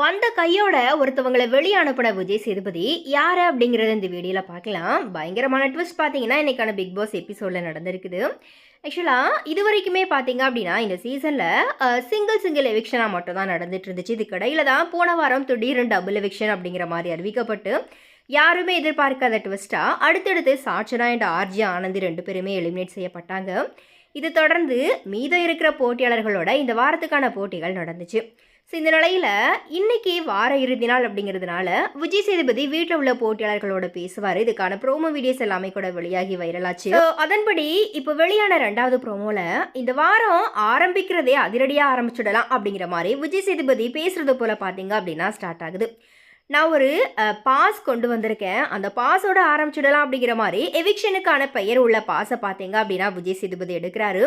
வந்த கையோட ஒருத்தவங்களை வெளியே அனுப்பின விஜய் சேதுபதி யார் அப்படிங்கிறத இந்த வீடியோவில் பார்க்கலாம். பயங்கரமான ட்விஸ்ட் பார்த்தீங்கன்னா இன்னைக்கான பிக் பாஸ் எபிசோடில் நடந்திருக்குது. ஆக்சுவலாக இது வரைக்குமே பார்த்தீங்க அப்படின்னா இந்த சீசனில் சிங்கிள் சிங்கிள் எவிக்ஷனாக மட்டும் தான் நடந்துட்டு இருந்துச்சு. இதுக்கு இடையில தான் போன வாரம் திடீர்னு டபுள் எவிக்ஷன் அப்படிங்கிற மாதிரி அறிவிக்கப்பட்டு யாருமே எதிர்பார்க்காத ட்விஸ்ட்டாக அடுத்தடுத்து சாட்சனா அண்ட் ஆர்ஜி ஆனந்தி ரெண்டு பேருமே எலிமினேட் செய்யப்பட்டாங்க. இது தொடர்ந்து மீதம் இருக்கிற போட்டியாளர்களோட இந்த வாரத்துக்கான போட்டிகள் நடந்துச்சு. ஸோ இந்த நிலையில் இன்னைக்கு வார இறுதி நாள் அப்படிங்கிறதுனால விஜய் சேதுபதி வீட்டில் உள்ள போட்டியாளர்களோட பேசுவார். இதுக்கான ப்ரோமோ வீடியோஸ் எல்லாமே கூட வெளியாகி வைரலாச்சு. அதன்படி இப்போ வெளியான ரெண்டாவது ப்ரோமோவில் இந்த வாரம் ஆரம்பிக்கிறதே அதிரடியாக ஆரம்பிச்சுடலாம் அப்படிங்கிற மாதிரி விஜய் சேதுபதி பேசுறது போல பார்த்தீங்க அப்படின்னா ஸ்டார்ட் ஆகுது. நான் ஒரு பாஸ் கொண்டு வந்திருக்கேன். அந்த பாஸோட ஆரம்பிச்சிடலாம் அப்படிங்கிற மாதிரி எவிக்ஷனுக்கான பெயர் உள்ள பாஸை பார்த்தீங்க அப்படின்னா விஜய் சேதுபதி எடுக்கிறாரு.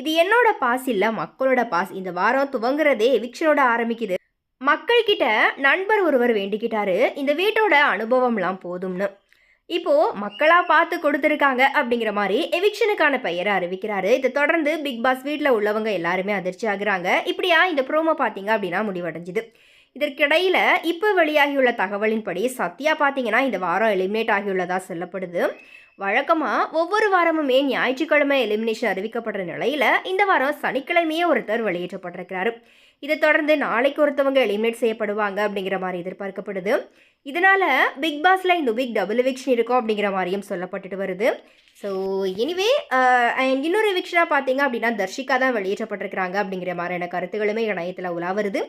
இது என்னோட பாஸ் இல்லை மக்களோட பாஸ். இந்த வாரம் துவங்குறதே எவிக்ஷனோட ஆரம்பிக்குது. மக்கள்கிட்ட நண்பர் ஒருவர் வேண்டிக்கிட்டாரு. இந்த வீட்டோட அனுபவம்லாம் போதும்னு. இப்போ மக்களா பார்த்து கொடுத்துருக்காங்க அப்படிங்கிற மாதிரி எவிக்ஷனுக்கான பெயரை அறிவிக்கிறாரு. இதை தொடர்ந்து பிக் பாஸ் வீட்டில் உள்ளவங்க எல்லாருமே அதிர்ச்சி ஆகுறாங்க. இப்படியா இந்த ப்ரோமோ பார்த்தீங்க அப்படின்னா முடிவடைஞ்சுது. இதற்கிடையில் இப்போ வெளியாகியுள்ள தகவலின்படி சத்யா பார்த்தீங்கன்னா இந்த வாரம் எலிமினேட் ஆகியுள்ளதாக சொல்லப்படுது. வழக்கமாக ஒவ்வொரு வாரமுமே ஞாயிற்றுக்கிழமை எலிமினேஷன் அறிவிக்கப்படுற நிலையில் இந்த வாரம் சனிக்கிழமையே ஒருத்தர் வெளியேற்றப்பட்டிருக்கிறாரு. இதை தொடர்ந்து நாளைக்கு ஒருத்தவங்க எலிமினேட் செய்யப்படுவாங்க அப்படிங்கிற மாதிரி எதிர்பார்க்கப்படுது. இதனால பிக் பாஸ்ல இந்த வீக் டபுள் எவிக்ஷன் இருக்கும் அப்படிங்கிற மாதிரியும் சொல்லப்பட்டுட்டு வருது. ஸோ எனிவே அண்ட் இன்னொரு எவிக்ஷனாக பார்த்தீங்க அப்படின்னா தர்ஷிகா தான் வெளியேற்றப்பட்டிருக்கிறாங்க அப்படிங்கிற மாதிரியான கருத்துக்களுமே இணையத்தில் உலா வருது.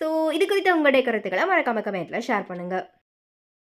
ஸோ இது குறித்த உங்களுடைய கருத்துக்களை மறக்காம கமெண்ட்டில் ஷேர் பண்ணுங்கள்